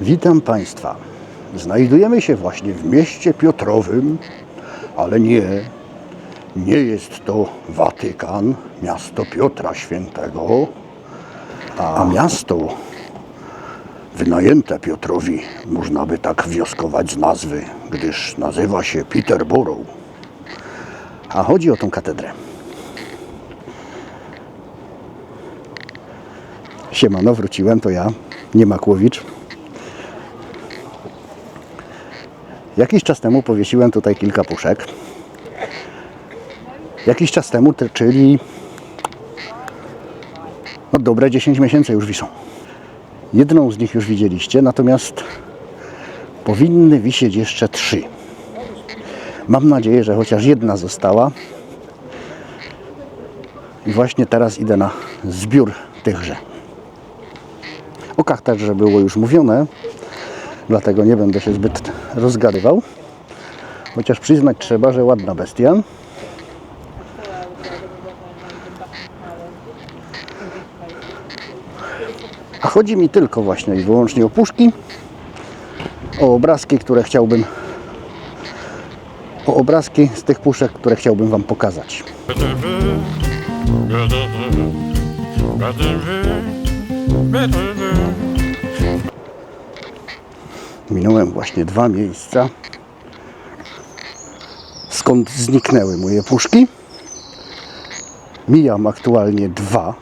Witam Państwa. Znajdujemy się właśnie w mieście Piotrowym, ale nie, nie jest to Watykan, miasto Piotra Świętego, a miasto wynajęte Piotrowi, można by tak wnioskować z nazwy, gdyż nazywa się Peterborough. A chodzi o tą katedrę. Siemano, wróciłem, to ja, nie Makłowicz. Jakiś czas temu powiesiłem tutaj kilka puszek. Jakiś czas temu, te- czyli no dobre 10 miesięcy już wiszą. Jedną z nich już widzieliście, natomiast powinny wisieć jeszcze trzy. Mam nadzieję, że chociaż jedna została. I właśnie teraz idę na zbiór tychże. O także było już mówione, dlatego nie będę się zbyt rozgadywał. Chociaż przyznać trzeba, że ładna bestia. A chodzi mi tylko właśnie i wyłącznie o puszki, o obrazki, które chciałbym o obrazki z tych puszek, które chciałbym Wam pokazać. Minąłem właśnie dwa miejsca, skąd zniknęły moje puszki. Mijam aktualnie dwa,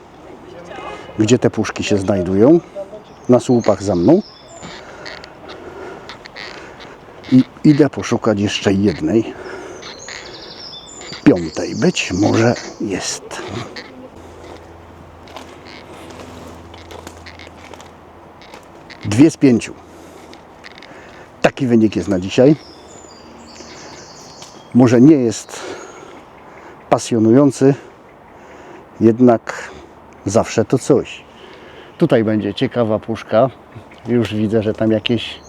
gdzie te puszki się znajdują, na słupach za mną. I idę poszukać jeszcze jednej, piątej. Być może jest. Dwie z pięciu. Taki wynik jest na dzisiaj. Może nie jest pasjonujący, jednak zawsze to coś. Tutaj będzie ciekawa puszka. Już widzę, że tam jakieś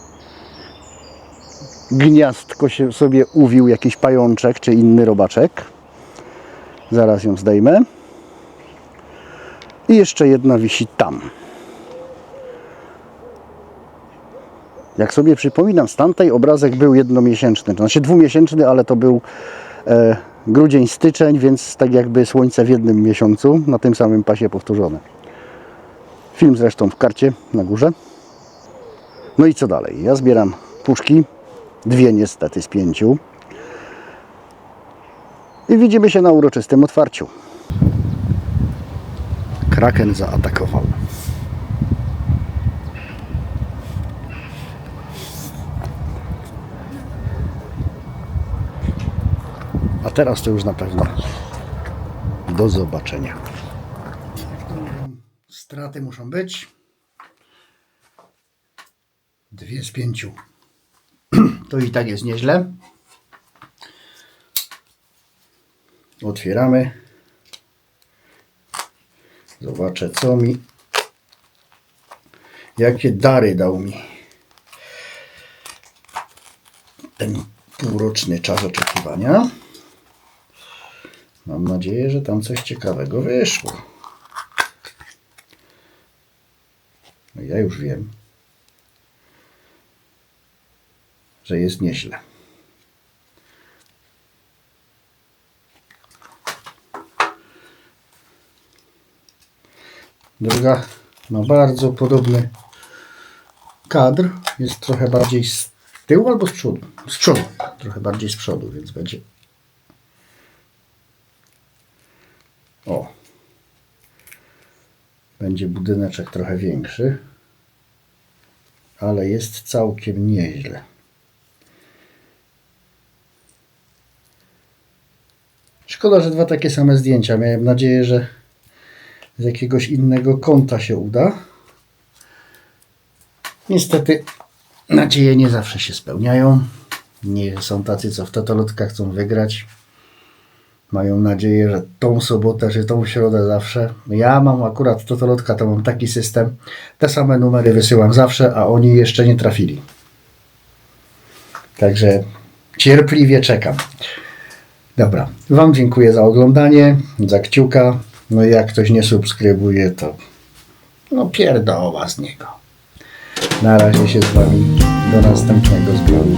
gniazdko się sobie uwił, jakiś pajączek czy inny robaczek. Zaraz ją zdejmę. I jeszcze jedna wisi tam. Jak sobie przypominam, z tamtej obrazek był jednomiesięczny, znaczy dwumiesięczny, ale to był e, grudzień, styczeń, więc tak jakby słońce w jednym miesiącu, na tym samym pasie powtórzone. Film zresztą w karcie na górze. No i co dalej? Ja zbieram puszki, dwie niestety z pięciu. I widzimy się na uroczystym otwarciu. Kraken zaatakował. A teraz to już na pewno do zobaczenia. Straty muszą być. Dwie z pięciu. To i tak jest nieźle. Otwieramy. Zobaczę co mi. Jakie dary dał mi ten półroczny czas oczekiwania. Mam nadzieję, że tam coś ciekawego wyszło. No ja już wiem, że jest nieźle. Druga ma bardzo podobny kadr. Jest trochę bardziej z tyłu albo z przodu. Z przodu. Trochę bardziej z przodu, więc będzie O. Będzie budyneczek trochę większy. Ale jest całkiem nieźle. Szkoda, że dwa takie same zdjęcia. Miałem nadzieję, że z jakiegoś innego kąta się uda. Niestety nadzieje nie zawsze się spełniają. Nie są tacy, co w totolotkach chcą wygrać mają nadzieję, że tą sobotę czy tą środę zawsze. Ja mam akurat Totolotka, to mam taki system. Te same numery wysyłam zawsze, a oni jeszcze nie trafili. Także cierpliwie czekam. Dobra, Wam dziękuję za oglądanie, za kciuka. No i jak ktoś nie subskrybuje, to no pierdoła z niego. Na razie się z Wami do następnego zbioru.